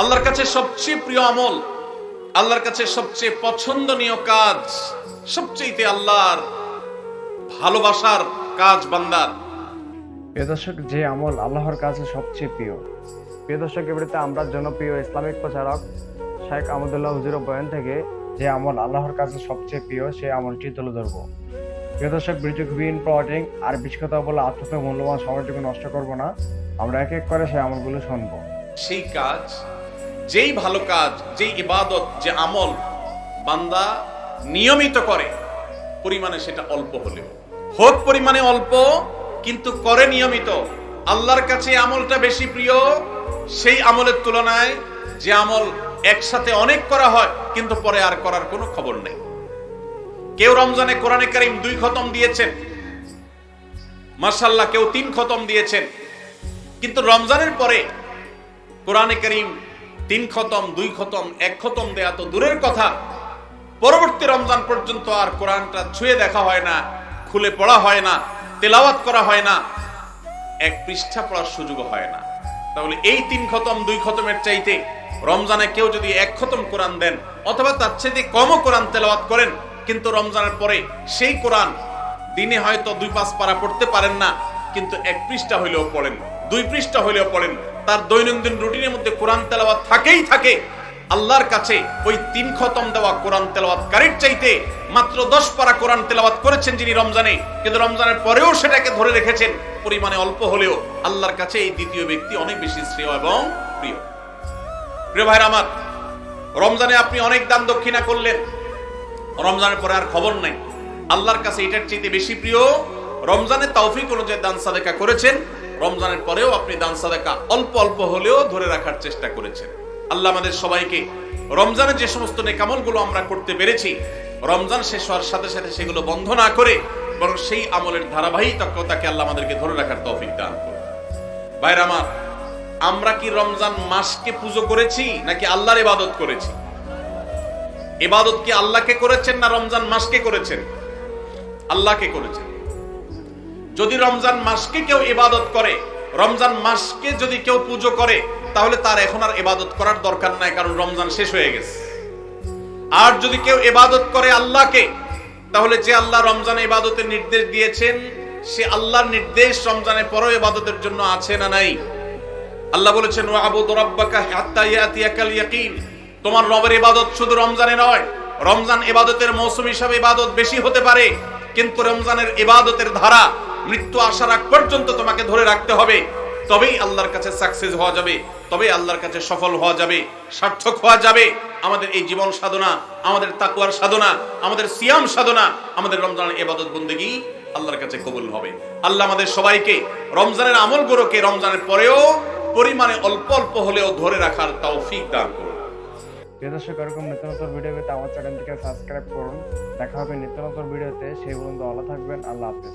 আল্লাহর কাছে সবচেয়ে প্রিয় আমল আল্লাহর কাছে সবচেয়ে পছন্দনীয় কাজ সবচেয়েতে আল্লাহর ভালোবাসার কাজ বান্দার। প্রিয় যে আমল আল্লাহর কাছে সবচেয়ে প্রিয়। প্রিয় দর্শক এবারে আমরা জনপ্রিয় ইসলামিক প্রচারক শেখ আহমদুল্লাহ হুজুর বয়ান থেকে যে আমল আল্লাহর কাছে সবচেয়ে প্রিয় সেই আমলটি তুলে ধরবো। প্রিয় দর্শক ভিডিও খুবই ইম্পর্টেন্ট আর কথা বলে আত্মত মূল্যবান সময়টুকু নষ্ট করব না। আমরা এক এক করে সেই আমলগুলো শুনব। সেই কাজ যেই ভালো কাজ, যেই ইবাদত, যে আমল বান্দা নিয়মিত করে, পরিমাণে সেটা অল্প হলেও। হোক পরিমাণে অল্প, কিন্তু করে নিয়মিত। আল্লাহর কাছে আমলটা বেশি প্রিয়, সেই আমলের তুলনায় যে আমল একসাথে অনেক করা হয়, কিন্তু পরে আর করার কোনো খবর নেই। কেউ রমজানে কোরআনে কারিম দুই খতম দিয়েছেন। মার্শাল্লাহ কেউ তিন খতম দিয়েছেন। কিন্তু রমজানের পরে কোরআনে করিম তিন খতম, দুই খতম, এক খতম দেয়া তো দূরের কথা। পরবর্তী রমজান পর্যন্ত আর কোরআনটা ছুঁয়ে দেখা হয় না, খুলে পড়া হয় না, তেলাওয়াত করা হয় না, এক পৃষ্ঠা পড়ার সুযোগ হয় না। তাহলে এই তিন খতম, দুই খতমের চাইতে রমজানে কেউ যদি এক খতম কোরআন দেন, অথবা তার চাইতে কমও কোরআন তেলাওয়াত করেন, কিন্তু রমজানের পরে সেই কোরআন দিনে হয়তো দুই পাঁচ পারা পড়তে পারেন না, কিন্তু এক পৃষ্ঠা হইলেও পড়েন। দুই পৃষ্ঠা হইলেও পড়েন। তার দৈনন্দিন রুটিনের মধ্যে কোরআন তেলাওয়াত থাকেই থাকে। আল্লাহর কাছে ওই তিন খতম দেওয়া কোরআন তেলাওয়াতকারীর চাইতে মাত্র দশ পারা কোরআন তেলাওয়াত করেছেন যিনি রমজানে। কিন্তু রমজানের পরেও সেটাকে ধরে রেখেছেন। পরিমাণে অল্প হলেও আল্লাহর কাছে এই দ্বিতীয় ব্যক্তি অনেক বেশি শ্রেয় এবং প্রিয়। প্রিয় ভাইরা আমার, রমজানে আপনি অনেক দান দক্ষিণা করলেন। রমজানের পরে আর খবর নাই। আল্লাহর কাছে এটার চাইতে বেশি প্রিয়। রমজানের তৌফিক অনুযায়ী দান সাদেকা করেছেন। রমজানের পরেও আপনি দান সাদেকা অল্প অল্প হলেও ধরে রাখার চেষ্টা করেছেন। আল্লাহ আমাদের সবাইকে রমজানের যে সমস্ত নেকামলগুলো আমরা করতে পেরেছি, রমজান শেষ হওয়ার সাথে সাথে সেগুলো বন্ধ না করে বরং সেই আমলের ধারাবাহিকতাকে আল্লাহ আমাদেরকে ধরে রাখার তৌফিক দান করুন। ভাইরা আমার, আমরা কি রমজান মাসকে পুজো করেছি নাকি আল্লাহর ইবাদত করেছি? ইবাদত কি আল্লাহকে করেছেন না রমজান মাসকে করেছেন? আল্লাহকে করেছেন। যদি রমজান মাসকে কেউ ইবাদত করে, রমজান মাসকে যদি কেউ পুজো করে, তাহলে তার এখন আর ইবাদত করার দরকার নাই, কারণ রমজান শেষ হয়ে গেছে। আর যদি কেউ ইবাদত করে আল্লাহকে, তাহলে যে আল্লাহ রমজানে ইবাদতের নির্দেশ দিয়েছেন, সে আল্লাহর নির্দেশ রমজানের পরও ইবাদতের জন্য আছে না নাই? আল্লাহ বলেছেন, ওয়াবুদ রাব্বাকা হাত্তা ইয়াতিয়াকাল ইয়াকিন। তোমার রবের ইবাদত শুধু রমজানে নয়, রমজান ইবাদতের মৌসুম হিসাবে ইবাদত বেশি হতে পারে, কিন্তু রমজানের ইবাদতের ধারা মৃত্যু আসার আগ পর্যন্ত তোমাকে ধরে রাখতে হবে। তবেই আল্লাহর কাছে সাকসেস হওয়া যাবে, তবেই আল্লাহর কাছে সফল হওয়া যাবে, সার্থক হওয়া যাবে। আমাদের এই জীবন সাধনা, আমাদের তাকুয়ার সাধনা, আমাদের সিয়াম সাধনা, আমাদের রমজানের ইবাদত বন্দেগী আল্লাহর কাছে কবুল হবে। আল্লাহ আমাদের সবাইকে রমজানের আমল আমলগুলোকে রমজানের পরেও পরিমাণে অল্প অল্প হলেও ধরে রাখার তৌফিক দান করুন। দর্শক, এরকম নিত্য নতুন ভিডিও পেতে আমার চ্যানেলটিকে সাবস্ক্রাইব করুন। দেখা হবে নিত্য নতুন ভিডিওতে সেই পর্যন্ত ভালো থাকবেন। আল্লাহ হাফেজ।